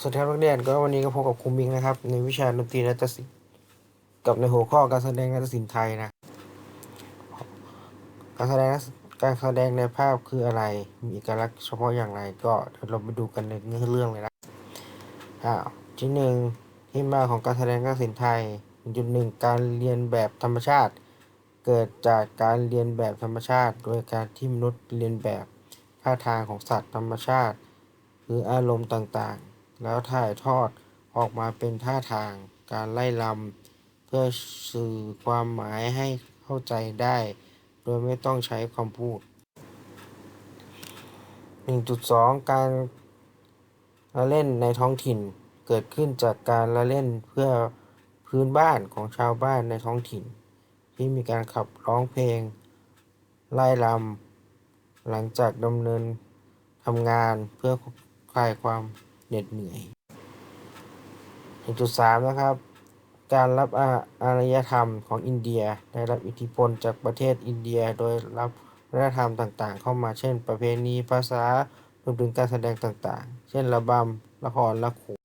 สวัสดีครับนักเรียนก็วันนี้ก็พบกับครูมิงนะครับ ในวิชาดนตรีและตศิลป์กับในหัวข้อการแสดงนาฏศิลป์ไทยนะ การแสดงการแสดงในภาพคืออะไร มีเอกลักษณ์เฉพาะอย่างไรก็เดี๋ยวเราไปดูกันในเนื้อเรื่องเลยนะอ้าวที่หนึ่งที่มาของการแสดงนาฏศิลป์ไทยจุดหนึ่งการเรียนแบบธรรมชาติ เกิดจากการเรียนแบบธรรมชาติ โดยการที่มนุษย์เรียนแบบท่าทางของสัตว์ธรรมชาติ หรืออารมณ์ต่างๆ แล้วถ่ายทอดออกมาเป็นท่าทางการไล่ลำเพื่อสื่อความหมายให้เข้าใจได้ โดยไม่ต้องใช้คำพูด 1.2 การละเล่นในท้องถิ่นเกิดขึ้นจากการละเล่นเพื่อพื้นบ้านของชาวบ้านในท้องถิ่น ที่มีการขับร้องเพลงไล่ลำหลังจากดำเนินทำงานเพื่อคลายความ เหน็ดเหนื่อย1.3นะครับ การรับอาอารยธรรมของอินเดียได้รับอิทธิพลจากประเทศอินเดียโดยรับวัฒนธรรมต่างๆ เข้ามาเช่น ประเพณีภาษารวมถึงการแสดงต่างๆ เช่นระบำละครละโขน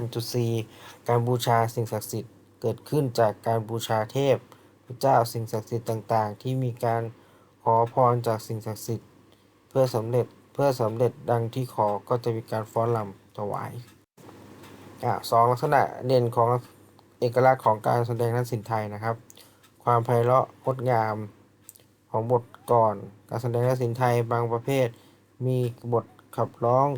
1.4การบูชาสิ่งศักดิ์สิทธิ์เกิดขึ้นจากการบูชาเทพ พระเจ้าสิ่งศักดิ์สิทธิ์ต่างๆ ที่มีการขอพรจากสิ่งศักดิ์สิทธิ์ เพื่อสำเร็จ เพื่อสำเร็จดังที่ขอก็จะมีการฟ้อนรำถวายอะสองลักษณะเด่นของเอกลักษณ์ของการแสดงนักศิลป์ไทยนะครับ ความไพเราะงดงามของบทกลอน การแสดงนักศิลป์ไทยบางประเภท มีบทขับร้อง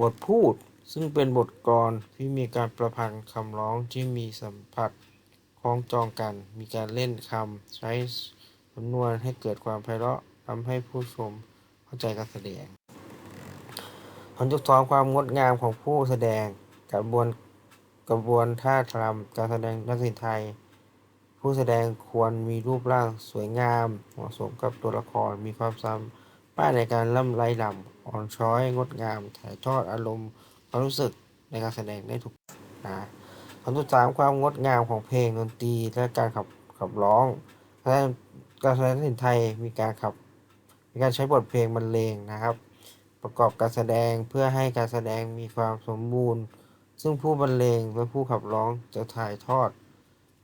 บทพูดซึ่งเป็นบทกลอนที่มีการประพันธ์คำร้องที่มีสัมผัสคล้องจองกัน มีการเล่นคำใช้ สำนวนให้เกิดความไพเราะทำให้ผู้ชมเข้าใจการแสดงผลจุดสองความงดงามของผู้แสดงกระบวนกระบวนท่าทำการแสดงนักศิลป์ไทย ผู้แสดงควรมีรูปร่างสวยงาม เหมาะสมกับตัวละครมีความสามารถในการล่ำไรลำอ่อนช้อยงดงาม ถ่ายทอดอารมณ์ความรู้สึกในการแสดงได้ถูกนะผลที่สามความงดงามของเพลงดนตรีและการขับขับร้องและ การแสดงศิลป์ไทยมีการขับ มีการใช้บทเพลงบรรเลงนะครับ ประกอบการแสดงเพื่อให้การแสดงมีความสมบูรณ์ ซึ่งผู้บรรเลงและผู้ขับร้องจะถ่ายทอด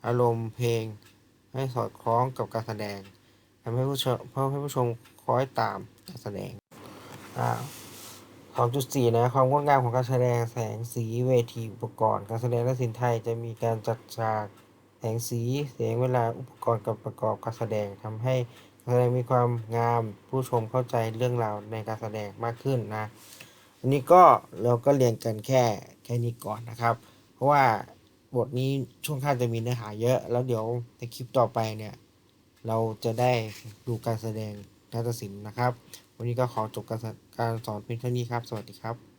อารมณ์เพลง ให้สอดคล้องกับการแสดงทำให้ผู้ชมเพื่อให้ผู้ชมคล้อยตามการแสดงอ่า2.4นะความงดงามของการแสดงแสงสีเวทีอุปกรณ์ การแสดงและศิลป์ไทยจะมีการจัดฉาก แสงสีเสียงเวลาอุปกรณ์กับประกอบการแสดงทำให้การแสดงมีความงามผู้ชมเข้าใจเรื่องราวในการแสดงมากขึ้นนะอันนี้ก็เราก็เรียนกันแค่แค่นี้ก่อนนะครับ เพราะว่าบทนี้ช่วงข้างจะมีเนื้อหาเยอะแล้วเดี๋ยวในคลิปต่อไปเนี่ยเราจะได้ดูการแสดงนาฏศิลป์นะครับ วันนี้ก็ขอจบการการสอนเพียงเท่านี้ครับ สวัสดีครับ